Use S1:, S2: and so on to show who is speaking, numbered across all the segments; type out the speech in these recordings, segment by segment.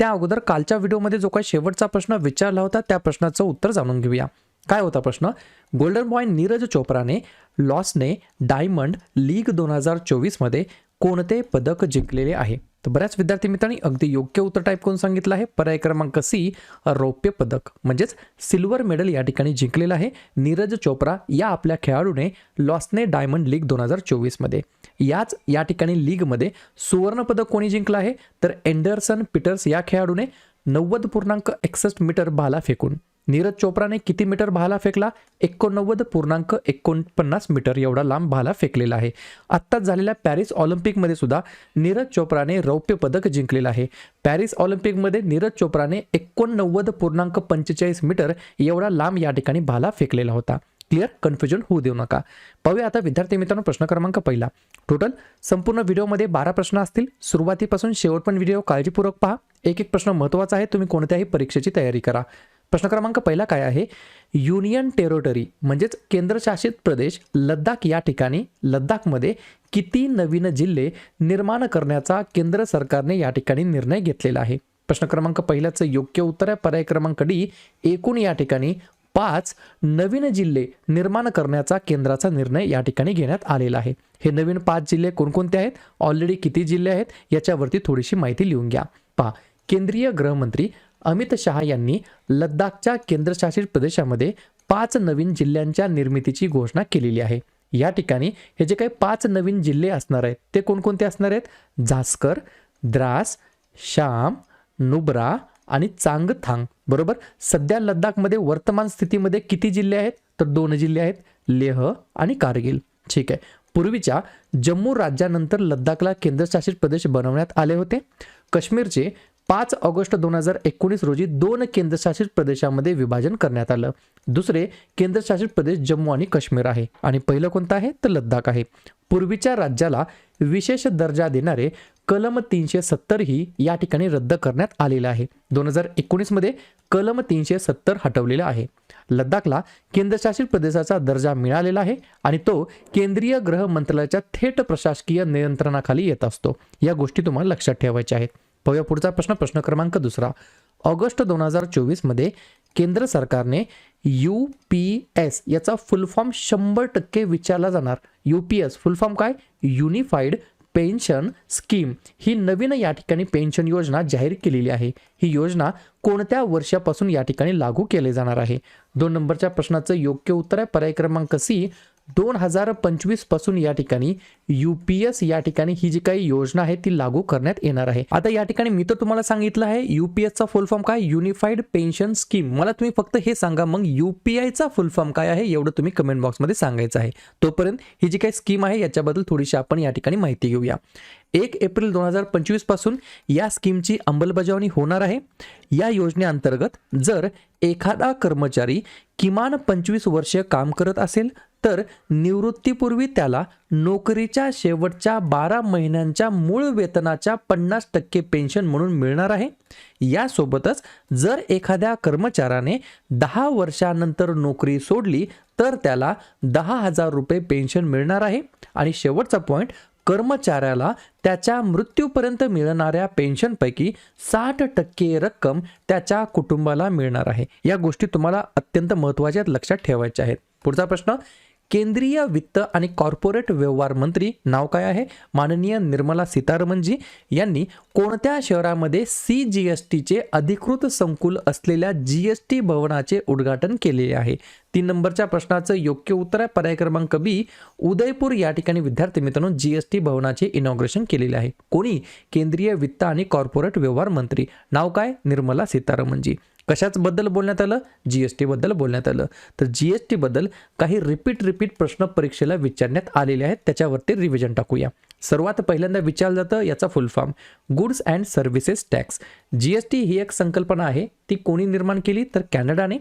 S1: त्या अगोदर कालच्या व्हिडिओमध्ये जो काही शेवटचा प्रश्न विचारला होता त्या प्रश्नाचं उत्तर जाणून घेऊया. काय होता प्रश्न? गोल्डन बॉय नीरज चोप्राने लॉसने डायमंड लीग दोन हजार चोवीसमध्ये कोणते पदक जिंकलेले आहे? तर बऱ्याच विद्यार्थी मित्रांनी अगदी योग्य उत्तर टाईप करून सांगितलं आहे. पर्याय क्रमांक सी रौप्य पदक म्हणजेच सिल्वर मेडल या ठिकाणी जिंकलेलं आहे नीरज चोप्रा या आपल्या खेळाडूने लॉसने डायमंड लीग दोन हजार चोवीसमध्ये याच या ठिकाणी लीगमध्ये सुवर्णपदक कोणी जिंकलं आहे? तर एंडरसन पीटर्स या खेळाडूने नव्वद पूर्णांक एकसष्ट मीटर भाला फेकून. नीरज चोप्राने किती मीटर भाला फेकला? एकोणनव्वद पूर्णांक एकोणपन्नास मीटर एवढा लांब भाला फेकलेला आहे. आत्ताच झालेल्या पॅरिस ऑलिम्पिकमध्ये सुद्धा नीरज चोप्राने रौप्य पदक जिंकलेलं आहे. पॅरिस ऑलिम्पिकमध्ये नीरज चोप्राने एकोणनव्वद पूर्णांक पंचेचाळीस मीटर एवढा लांब या ठिकाणी भाला फेकलेला होता. क्लिअर कन्फ्युजन होऊ देऊ नका. पाहूया आता विद्यार्थी मित्रांनो प्रश्न क्रमांक पहिला. टोटल संपूर्ण व्हिडिओमध्ये बारा प्रश्न असतील. सुरुवातीपासून शेवट पण व्हिडिओ काळजीपूर्वक पहा. एक एक प्रश्न महत्त्वाचा आहे. तुम्ही कोणत्याही परीक्षेची तयारी करा. प्रश्न क्रमांक पहिला काय आहे? युनियन टेरिटरी म्हणजेच केंद्रशासित प्रदेश लद्दाख या ठिकाणी लद्दाखमध्ये किती नवीन जिल्हे निर्माण करण्याचा केंद्र सरकारने या ठिकाणी निर्णय घेतलेला आहे? प्रश्न क्रमांक पहिल्याचं योग्य उत्तर आहे. पर्याय क्रमांक डी एकूण या ठिकाणी पाच नवीन जिल्हे निर्माण करण्याचा केंद्राचा निर्णय या ठिकाणी घेण्यात आलेला आहे. हे नवीन पाच जिल्हे कोणकोणते आहेत? ऑलरेडी किती जिल्हे आहेत? याच्यावरती थोडीशी माहिती लिहून घ्या. पहा केंद्रीय गृहमंत्री अमित शहा यांनी लद्दाखच्या केंद्रशासित प्रदेशामध्ये पाच नवीन जिल्ह्यांच्या निर्मितीची घोषणा केलेली आहे. या ठिकाणी हे जे काही पाच नवीन जिल्हे असणार आहेत ते कोणकोणते असणार आहेत? झास्कर द्रास शाम नुब्रा आणि चांगथांग. बरोबर? सध्या लद्दाखमध्ये वर्तमान स्थितीमध्ये किती जिल्हे आहेत? तर दोन जिल्हे आहेत लेह आणि कारगिल. ठीक आहे. पूर्वीच्या जम्मू राज्यानंतर लद्दाखला केंद्रशासित प्रदेश बनवण्यात आले होते. काश्मीरचे पाच ऑगस्ट दोन हजार एकोणीस रोजी दोन केंद्रशासित प्रदेशामध्ये विभाजन करण्यात आलं. दुसरे केंद्रशासित प्रदेश जम्मू आणि काश्मीर आहे. आणि पहिलं कोणतं आहे? तर लद्दाख आहे. पूर्वीच्या राज्याला विशेष दर्जा देणारे कलम तीनशे सत्तर ही या ठिकाणी रद्द करण्यात आलेलं आहे. दोन हजार एकोणीसमध्ये कलम तीनशे सत्तर हटवलेलं आहे. लद्दाखला केंद्रशासित प्रदेशाचा दर्जा मिळालेला आहे आणि तो केंद्रीय गृह मंत्रालयाच्या थेट प्रशासकीय नियंत्रणाखाली येत असतो. या गोष्टी तुम्हाला लक्षात ठेवायच्या आहेत. पाहूया पुढचा प्रश्न प्रश्न क्रमांक दुसरा. ऑगस्ट दोन हजार चोवीसमध्ये केंद्र सरकारने यू पी एस याचा फुल फॉर्म शंभर टक्के विचारला जाणार. U P S full form काय? युनिफाईड पेन्शन स्कीम ही नवीन या ठिकाणी पेन्शन योजना जाहीर केलेली आहे. ही योजना कोणत्या वर्षापासून या ठिकाणी लागू केले जाणार आहे? दोन नंबरच्या प्रश्नाचं योग्य उत्तर आहे. पर्याय क्रमांक सी दोन हजार पंचवीसपासून या ठिकाणी यू पी एस या ठिकाणी ही जी काही योजना आहे ती लागू करण्यात येणार आहे. आता या ठिकाणी मी तर तुम्हाला सांगितलं आहे युपीएसचा फुल फॉर्म काय? युनिफाईड पेन्शन स्कीम मला तुम्ही फक्त हे सांगा मग युपीआयचा फुल फॉर्म काय आहे एवढं तुम्ही कमेंट बॉक्समध्ये सांगायचं आहे. तोपर्यंत ही जी काही स्कीम आहे याच्याबद्दल थोडीशी आपण या ठिकाणी माहिती घेऊया. एक एप्रिल दोन हजार पंचवीसपासून या स्कीमची अंमलबजावणी होणार आहे. या योजनेअंतर्गत जर एखादा कर्मचारी किमान पंचवीस वर्ष काम करत असेल तर निवृत्तीपूर्वी त्याला नोकरीच्या शेवटच्या बारा महिन्यांच्या मूळ वेतनाच्या पन्नास टक्के पेन्शन म्हणून मिळणार आहे. यासोबतच जर एखाद्या कर्मचाऱ्याने दहा वर्षानंतर नोकरी सोडली तर त्याला दहा हजार रुपये पेन्शन मिळणार आहे. आणि शेवटचा पॉईंट कर्मचाऱ्याला त्याच्या मृत्यूपर्यंत मिळणाऱ्या पेन्शनपैकी साठ टक्के रक्कम त्याच्या कुटुंबाला मिळणार आहे. या गोष्टी तुम्हाला अत्यंत महत्त्वाच्या लक्षात ठेवायच्या आहेत. पुढचा प्रश्न केंद्रीय वित्त आणि कॉर्पोरेट व्यवहार मंत्री नाव काय आहे? माननीय निर्मला सीतारमणजी यांनी कोणत्या शहरामध्ये सी जी एस टीचे अधिकृत संकुल असलेल्या जी एस टी भवनाचे उद्घाटन केलेले आहे? तीन नंबरच्या प्रश्नाचं योग्य उत्तर आहे. पर्याय क्रमांक बी उदयपूर या ठिकाणी विद्यार्थी मित्रांनो जी एस टी भवनाचे इनॉग्रेशन केलेले आहे. कोणी? केंद्रीय वित्त आणि कॉर्पोरेट व्यवहार मंत्री. नाव काय? निर्मला सीतारामनजी कशाच बद्दल बोलण्यात आलं? जी एस टीबद्दल बोलण्यात आलं. तर जी एस टीबद्दल काही रिपीट रिपीट प्रश्न परीक्षेला विचारण्यात आलेले आहेत. त्याच्यावरती रिव्हिजन टाकूया. सर्वात पहिल्यांदा विचारलं जातं याचा full form goods and services tax G S T ही एक संकल्पना आहे. ती कोणी निर्माण केली? तर कॅनडाने.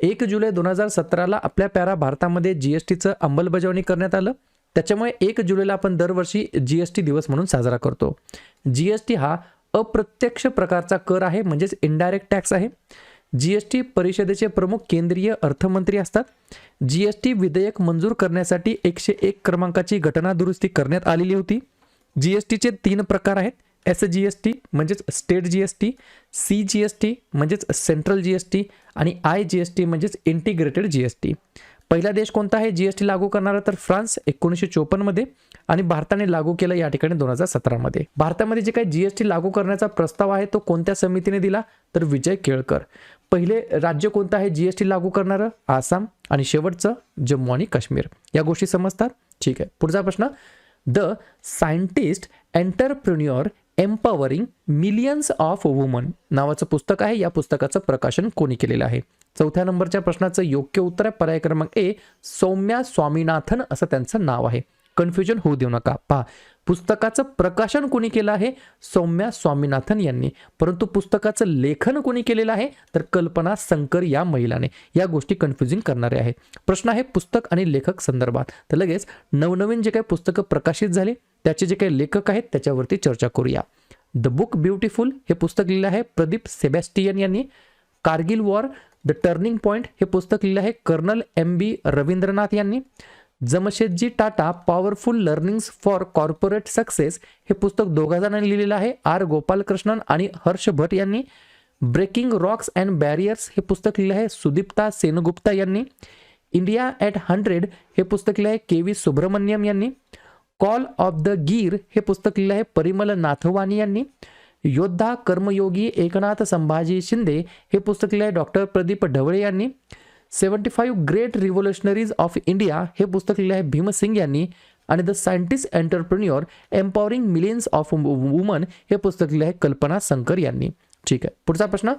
S1: एक जुलै दोन हजार सतराला आपल्या प्यारा भारतामध्ये जी एस टीचं अंमलबजावणी करण्यात आलं. त्याच्यामुळे एक जुलैला आपण दरवर्षी जी एस टी दिवस म्हणून साजरा करतो. जी एस टी हा अप्रत्यक्ष प्रकारचा कर आहे म्हणजेच इनडायरेक्ट टॅक्स आहे जी एस टी परिषदेचे प्रमुख केंद्रीय अर्थमंत्री असतात जी एस टी विधेयक मंजूर करण्यासाठी एकशे एक क्रमांकाची घटना दुरुस्ती करण्यात आलेली होती जी एस टीचे तीन प्रकार आहेत एस जी एस टी म्हणजेच state G S T C G S T म्हणजेच सेंट्रल जी एस टी आणि आय जी एस टी म्हणजेच इंटिग्रेटेड जी एस टी पहिला देश कोणता आहे जी एस टी लागू करणारा तर फ्रान्स एकोणीसशे चोपन्नमध्ये आणि भारताने लागू केलं या ठिकाणी दोन हजार सतरामध्ये भारतामध्ये जे काही जी एस टी लागू करण्याचा प्रस्ताव आहे तो कोणत्या समितीने दिला? तर विजय केळकर. पहिले राज्य कोणतं आहे जी एस टी लागू करणारं? आसाम आणि शेवटचं जम्मू आणि काश्मीर. या गोष्टी समजतात? ठीक आहे. पुढचा प्रश्न. The scientist entrepreneur empowering millions of women नावाचं पुस्तक आहे. या पुस्तकाचं प्रकाशन कोणी केलेलं आहे? चौथ्या नंबरच्या प्रश्नाचं योग्य उत्तर आहे. पर्याय क्रमांक ए सौम्या स्वामीनाथन असं त्यांचं नाव आहे. कन्फ्युजन होऊ देऊ नका. पहा पुस्तकाचं प्रकाशन कोणी केलं आहे? सौम्या स्वामीनाथन यांनी. परंतु पुस्तकाचं लेखन कोणी केलेलं आहे? तर कल्पना संकर या महिलाने. या गोष्टी कन्फ्युजिंग करणारे आहे प्रश्न आहे पुस्तक आणि लेखक संदर्भात. तर लगेच नवनवीन जे काही पुस्तकं प्रकाशित झाले त्याचे जे काही लेखक आहेत त्याच्यावरती चर्चा करूया. द बुक ब्युटिफुल हे पुस्तक लिहिलं आहे प्रदीप सेबॅस्टियन यांनी. Kargil war the turning point हे पुस्तक लिहिलं आहे कर्नल एम बी रवींद्रनाथ यांनी. Jamshedji Tata powerful learnings for corporate success हे पुस्तक दोघा जणांनी लिहिलेलं आहे. आर. गोपालकृष्णन आणि हर्ष भट यांनी. ब्रेकिंग रॉक्स अँड बॅरियर्स हे पुस्तक लिहिलं आहे. सुदीप्ता सेनगुप्ता यांनी. इंडिया ॲट हंड्रेड हे पुस्तक लिहिलं आहे. के व्ही सुब्रमण्यम यांनी. कॉल ऑफ द गीर हे पुस्तक लिहिलं आहे. परिमल नाथवानी यांनी. योद्धा कर्मयोगी एकनाथ संभाजी शिंदे हे पुस्तक लिहिलं आहे. डॉक्टर प्रदीप ढवळे यांनी. Seventy five great revolutionaries of India हे पुस्तक लिहिलं आहे भीमसिंग यांनी आणि the scientist entrepreneur empowering millions of women हे पुस्तक लिहिलं आहे कल्पना शंकर यांनी. ठीक आहे. पुढचा प्रश्न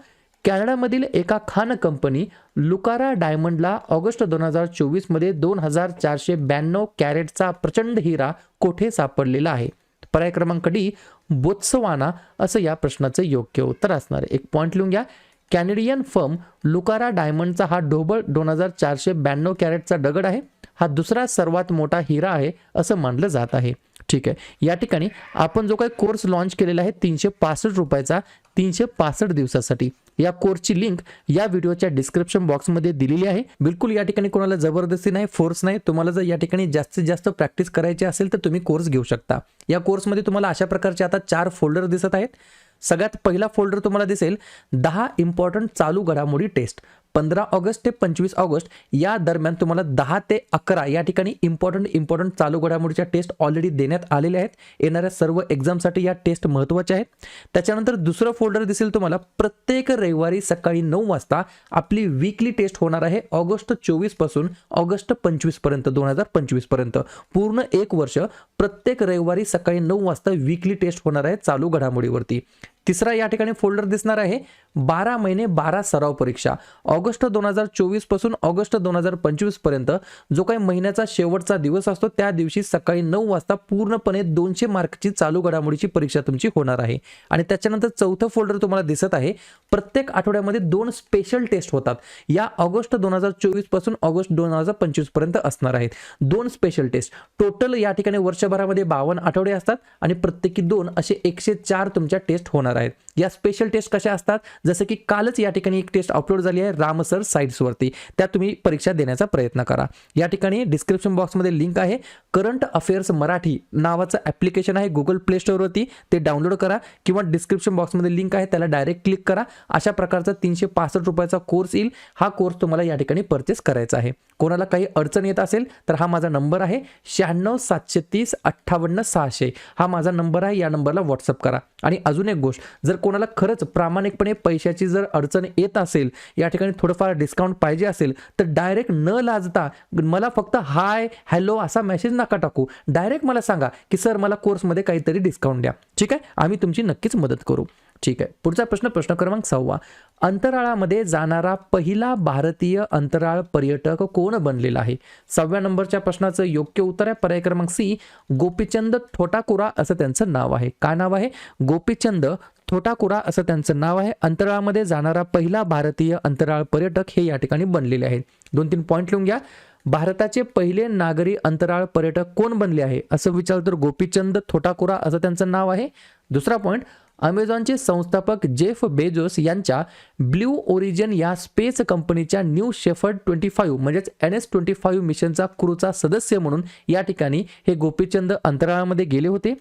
S1: कॅनडामधील एका खान कंपनी लुकारा डायमंडला ऑगस्ट दोन हजार चोवीसमध्ये दोन हजार चारशे ब्याण्णव कॅरेटचा प्रचंड हिरा कोठे सापडलेला आहे? पर्याय क्रमांक डी बोत्सवाना असं या प्रश्नाचं योग्य उत्तर असणार एक पॉईंट लिहून घ्या. कॅनेडियन फर्म लुकारा डायमंडचा हा ढोबळ दोन हजार चारशे ब्याण्णव कॅरेटचा दगड आहे. हा दुसरा सर्वात मोठा हिरा आहे असं मानलं जात आहे. ठीक आहे. या ठिकाणी आपण जो काही कोर्स लॉन्च केलेला आहे तीनशे पासष्ट रुपयाचा तीनशे पासष्ट दिवसासाठी. या कोर्सची लिंक या व्हिडिओच्या डिस्क्रिप्शन बॉक्समध्ये दिलेली आहे. बिलकुल या ठिकाणी कोणाला जबरदस्ती नाही फोर्स नाही. तुम्हाला जर या ठिकाणी जास्तीत जास्त प्रॅक्टिस करायची असेल तर तुम्ही कोर्स घेऊ शकता. या कोर्समध्ये तुम्हाला अशा प्रकारचे आता चार फोल्डर दिसत आहेत. सगळ्यात पहिला फोल्डर तुम्हाला दिसेल दहा इम्पॉर्टंट चालू घडामोडी टेस्ट पंधरा ऑगस्ट ते पंचवीस ऑगस्ट या दरम्यान तुम्हाला दहा ते अकरा या ठिकाणी इम्पॉर्टंट इम्पॉर्टंट चालू घडामोडीच्या टेस्ट ऑलरेडी देण्यात आलेल्या आहेत. येणाऱ्या सर्व एक्झामसाठी या टेस्ट महत्त्वाच्या आहेत. त्याच्यानंतर दुसरं फोल्डर दिसेल तुम्हाला प्रत्येक रविवारी सकाळी नऊ वाजता आपली वीकली टेस्ट होणार आहे ऑगस्ट चोवीसपासून ऑगस्ट पंचवीसपर्यंत दोन हजार पंचवीसपर्यंत पूर्ण एक वर्ष प्रत्येक रविवारी सकाळी नऊ वाजता वीकली टेस्ट होणार आहे चालू घडामोडीवरती. तिसरा या ठिकाणी फोल्डर दिसणार आहे. बारा महिने बारा सराव परीक्षा. ऑगस्ट दोन हजार चोवीसपासून ऑगस्ट दोन हजार पंचवीसपर्यंत जो काही महिन्याचा शेवटचा दिवस असतो त्या दिवशी सकाळी नऊ वाजता पूर्णपणे दोनशे मार्कची चालू घडामोडीची परीक्षा तुमची होणार आहे. आणि त्याच्यानंतर चौथं फोल्डर तुम्हाला दिसत आहे. प्रत्येक आठवड्यामध्ये दोन स्पेशल टेस्ट होतात. या ऑगस्ट दोन हजार चोवीसपासून ऑगस्ट दोन हजार पंचवीसपर्यंत असणार आहेत. दोन स्पेशल टेस्ट टोटल या ठिकाणी वर्षभरामध्ये बावन्न आठवडे असतात आणि प्रत्येकी दोन असे एकशे चार तुमच्या टेस्ट होणार आहेत. या स्पेशल टेस्ट कशा असतात? जसं की कालच या ठिकाणी एक टेस्ट अपलोड झाली आहे रामसर साईट्सवरती त्या तुम्ही परीक्षा देण्याचा प्रयत्न करा. या ठिकाणी डिस्क्रिप्शन बॉक्समध्ये लिंक आहे. करंट अफेअर्स मराठी नावाचं ॲप्लिकेशन आहे गुगल प्ले स्टोअरवरती ते डाउनलोड करा किंवा डिस्क्रिप्शन बॉक्समध्ये लिंक आहे. त्याला डायरेक्ट क्लिक करा. अशा प्रकारचा तीनशे पासष्ट रुपयाचा कोर्स येईल. हा कोर्स तुम्हाला या ठिकाणी परचेस करायचा आहे. कोणाला काही अडचण येत असेल तर हा माझा नंबर आहे. शहाण्णव सातशे तीस अठ्ठावन्न सहाशे. हा माझा नंबर आहे. या नंबरला व्हॉट्सअप करा. आणि अजून एक गोष्ट जर कोणाला खरंच प्रामाणिकपणे पैशाची जर अडचण येत असेल या ठिकाणी थोडंफार डिस्काउंट पाहिजे असेल तर डायरेक्ट न लाजता मला फक्त हाय हॅलो असा मेसेज नका टाकू. डायरेक्ट मला सांगा की सर मला कोर्समध्ये काहीतरी डिस्काउंट द्या. ठीक आहे? आम्ही तुमची नक्कीच मदत करू. ठीक आहे. पुढचा प्रश्न प्रश्न क्रमांक सहावा. अंतराळामध्ये जाणारा पहिला भारतीय अंतराळ पर्यटक कोण बनलेला आहे? सहाव्या नंबरच्या प्रश्नाचं योग्य उत्तर आहे पर्याय क्रमांक सी. गोपीचंद थोटाकुरा असं त्यांचं नाव आहे. काय नाव आहे? गोपीचंद थोटाकुरा असं त्यांचं नाव आहे. अंतराळामध्ये जाणारा पहिला भारतीय अंतराळ पर्यटक हे या ठिकाणी बनलेले आहेत. दोन तीन पॉईंट लिहून घ्या. भारताचे पहिले नागरी अंतराळ पर्यटक कोण बनले आहे? असं विचारलं तर गोपीचंद थोटाकुरा असं त्यांचं नाव आहे. दुसरा पॉईंट अमेझॉनचे संस्थापक जेफ बेजोस यांच्या ब्ल्यू ओरिजिन या स्पेस कंपनीच्या न्यू शेफर्ड ट्वेंटी फाईव्ह म्हणजेच एन एस ट्वेंटी फाईव्ह मिशनचा क्रूचा सदस्य म्हणून या ठिकाणी हे गोपीचंद अंतराळामध्ये गेले होते.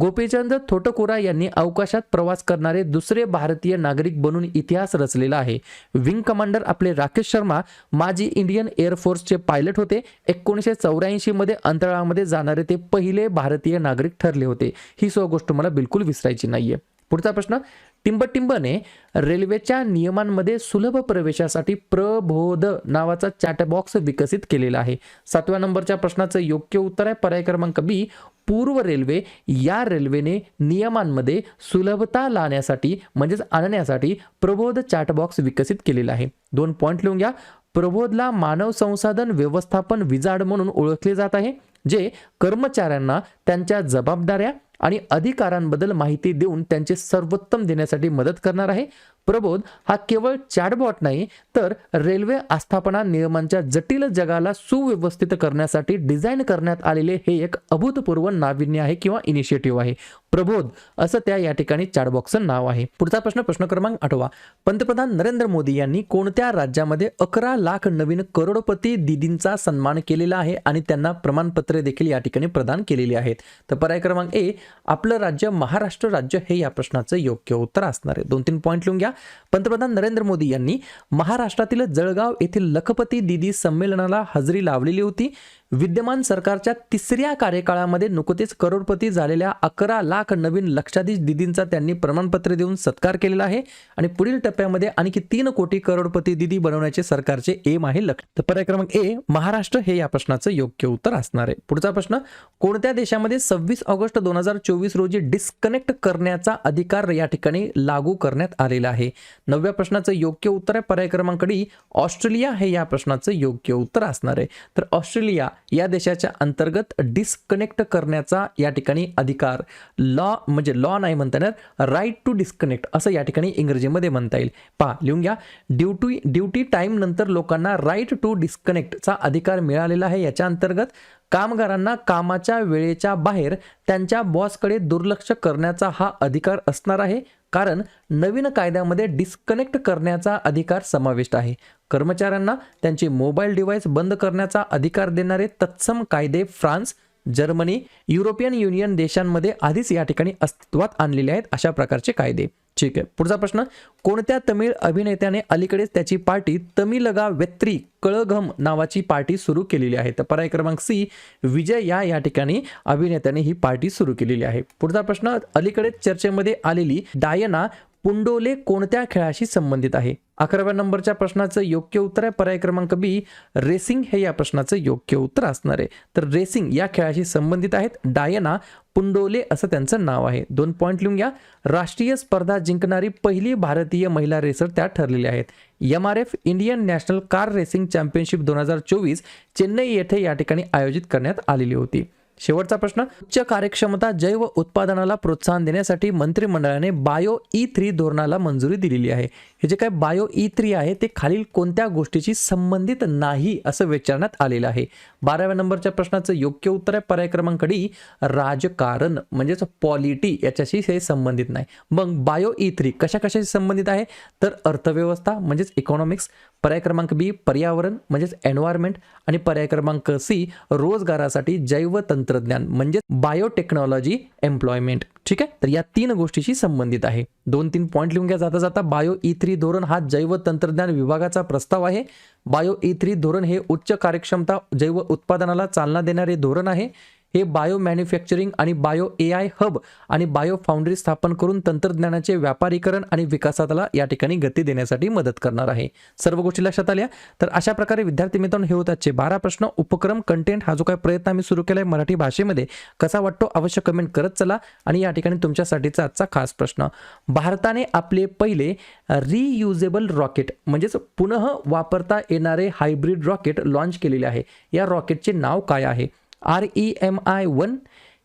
S1: गोपीचंद थोटकोरा यांनी अवकाशात प्रवास करणारे दुसरे भारतीय नागरिक बनून इतिहास रचलेला आहे. विंग कमांडर आपले राकेश शर्मा माजी इंडियन एअरफोर्सचे पायलट होते. एकोणीसशे चौऱ्याऐंशीमध्ये अंतराळामध्ये जाणारे ते पहिले भारतीय नागरिक ठरले होते. ही सो गोष्ट मला बिलकुल विसरायची नाहीये. पुढचा प्रश्न टिंबटिंबने रेल्वेच्या नियमांमध्ये सुलभ प्रवेशासाठी प्रबोध नावाचा चॅटबॉक्स विकसित केलेला आहे. सातव्या नंबरच्या प्रश्नाचं योग्य उत्तर आहे. पर्याय क्रमांक बी पूर्व रेल्वे. या रेल्वेने नियमांमध्ये सुलभता लावण्यासाठी म्हणजेच आणण्यासाठी प्रबोध चॅटबॉक्स विकसित केलेला आहे. दोन पॉईंट लिहून घ्या. प्रबोधला मानव संसाधन व्यवस्थापन विजाड म्हणून ओळखले जात आहे जे कर्मचाऱ्यांना त्यांच्या जबाबदाऱ्या आणि अधिकारांबद्दल माहिती देऊन त्यांचे सर्वोत्तम देण्यासाठी मदत करणार आहे. प्रबोध हा केवळ चॅटबॉट नाही तर रेल्वे आस्थापना नियमांच्या जटिल जगाला सुव्यवस्थित करण्यासाठी डिझाईन करण्यात आलेले हे एक अभूतपूर्व नाविन्य आहे किंवा इनिशिएटिव्ह आहे. प्रबोध असं त्या या ठिकाणी चॅटबॉक्सचं नाव आहे. पुढचा प्रश्न प्रश्न क्रमांक आठवा. पंतप्रधान नरेंद्र मोदी यांनी कोणत्या राज्यामध्ये अकरा लाख नवीन करोडपती दिदींचा सन्मान केलेला आहे आणि त्यांना प्रमाणपत्रे देखील या ठिकाणी प्रदान केलेली आहेत? तर पर्याय क्रमांक ए आपलं राज्य महाराष्ट्र राज्य हे या प्रश्नाचं योग्य उत्तर असणार आहे. दोन तीन पॉईंट लिहून घ्या. पंतप्रधान नरेंद्र मोदी यांनी महाराष्ट्रातील जळगाव येथील लखपती दिदी संमेलनाला हजेरी लावलेली होती. विद्यमान सरकारच्या तिसऱ्या कार्यकाळामध्ये नुकतेच करोडपती झालेल्या अकरा लाख नवीन लक्षाधीश दिदींचा त्यांनी प्रमाणपत्र देऊन सत्कार केलेला आहे आणि पुढील टप्प्यामध्ये आणखी तीन कोटी करोडपती दिदी बनवण्याचे सरकारचे एम आहे लक्ष. तर पर्याय क्रमांक ए महाराष्ट्र हे या प्रश्नाचं योग्य उत्तर असणार आहे. पुढचा प्रश्न कोणत्या देशामध्ये सव्वीस ऑगस्ट दोन हजार चोवीस रोजी डिस्कनेक्ट करण्याचा अधिकार या ठिकाणी लागू करण्यात आलेला आहे? नवव्या प्रश्नाचं योग्य उत्तर आहे. पर्याय क्रमांक डी ऑस्ट्रेलिया हे या प्रश्नाचं योग्य उत्तर असणार आहे. तर ऑस्ट्रेलिया या देशाच्या अंतर्गत डिस्कनेक्ट करण्याचा या ठिकाणी अधिकार लॉ म्हणजे लॉ नाही म्हणता येणार राईट टू डिस्कनेक्ट असं या ठिकाणी इंग्रजीमध्ये म्हणता येईल. पहा लिहून घ्या. ड्युटी ड्युटी टाईम नंतर लोकांना राईट टू डिस्कनेक्टचा अधिकार मिळालेला आहे. याच्या अंतर्गत कामगारांना कामाच्या वेळेच्या बाहेर त्यांच्या बॉसकडे दुर्लक्ष करण्याचा हा अधिकार असणार आहे. कारण नवीन कायद्यामध्ये डिस्कनेक्ट करण्याचा अधिकार समाविष्ट आहे. कर्मचाऱ्यांना त्यांचे मोबाईल डिव्हाइस बंद करण्याचा अधिकार देणारे तत्सम कायदे फ्रान्स जर्मनी युरोपियन युनियन देशांमध्ये आधीच या ठिकाणी अस्तित्वात आणलेले आहेत अशा प्रकारचे कायदे. ठीक आहे. पुढचा प्रश्न कोणत्या तमिळ अभिनेत्याने अलीकडेच त्याची पार्टी तमिलगा वेत्री कळघम नावाची पार्टी सुरू केलेली आहे? तर पर्याय क्रमांक सी विजय या या ठिकाणी अभिनेत्याने ही पार्टी सुरू केलेली आहे. पुढचा प्रश्न अलीकडेच चर्चेमध्ये आलेली डायना पुंडोले कोणत्या खेळाशी संबंधित आहे? अकराव्या नंबरच्या प्रश्नाचं योग्य उत्तर आहे. पर्याय क्रमांक बी रेसिंग हे या प्रश्नाचं योग्य उत्तर असणार आहे. तर रेसिंग या खेळाशी संबंधित आहेत. डायना पुंडोले असं त्यांचं नाव आहे. दोन पॉईंट लिहून घ्या. राष्ट्रीय स्पर्धा जिंकणारी पहिली भारतीय महिला रेसर त्या ठरलेल्या आहेत. M R F Indian national car racing championship दोन हजार चोवीस चेन्नई येथे या ठिकाणी आयोजित करण्यात आलेली होती. शेवटचा प्रश्न. उच्च कार्यक्षमता जैव उत्पादनाला प्रोत्साहन देण्यासाठी मंत्रिमंडळाने बायो ई थ्री धोरणाला मंजुरी दिलेली आहे. हे जे काय बायो ई थ्री आहे ते खालील कोणत्या गोष्टीशी संबंधित नाही असं विचारण्यात आलेलं आहे. बाराव्या नंबरच्या प्रश्नाचं योग्य उत्तर आहे पर्याय क्रमांक डी राजकारण म्हणजेच पॉलिटी याच्याशी हे संबंधित नाही. मग बायो ई थ्री कशा कशाशी संबंधित आहे? तर अर्थव्यवस्था म्हणजेच इकॉनॉमिक्स पर्याय क्रमांक बी पर्यावरण म्हणजेच एन्व्हायरमेंट आणि पर्याय क्रमांक सी रोजगारासाठी जैव तंत्रज्ञान म्हणजेच बायोटेक्नॉलॉजी एम्प्लॉयमेंट ठीक आहे? तर या तीन गोष्टीशी संबंधित आहे. दोन तीन पॉईंट लिहून घ्या जाता जाता. बायो ई थ्री धोरण हा जैव तंत्रज्ञान विभागाचा प्रस्ताव आहे. बायो ई थ्री धोरण हे उच्च कार्यक्षमता जैव उत्पादनाला चालना देणारे धोरण आहे. हे बायो मॅन्युफॅक्चरिंग आणि बायो ए आय हब आणि बायो फाउंड्री स्थापन करून तंत्रज्ञानाचे व्यापारीकरण आणि विकासाला या ठिकाणी गती देण्यासाठी मदत करणार आहे. सर्व गोष्टी लक्षात आल्या? तर अशा प्रकारे विद्यार्थी मित्रांनो हे होताचे बारा प्रश्न. उपक्रम कंटेंट हा जो काही प्रयत्न आम्ही सुरू केला आहे मराठी भाषेमध्ये कसा वाटतो अवश्य कमेंट करत चला आणि या ठिकाणी तुमच्यासाठीचा आजचा खास प्रश्न. भारताने आपले पहिले रियुजेबल रॉकेट म्हणजेच पुनः वापरता येणारे हायब्रिड रॉकेट लॉन्च केलेले आहे. या रॉकेटचे नाव काय आहे? R E M I one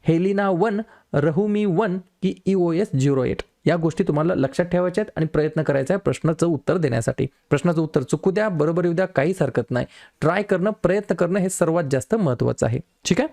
S1: Helina one Rhumi one की E O S zero eight या गोष्टी तुम्हाला लक्षात ठेवायच्या आहेत आणि प्रयत्न करायचा आहे प्रश्नाचं उत्तर देण्यासाठी. प्रश्नाचं उत्तर चुकू द्या बरोबर येऊ द्या काहीच हरकत नाही. ट्राय करणं प्रयत्न करणं हे सर्वात जास्त महत्त्वाचं आहे. ठीक आहे?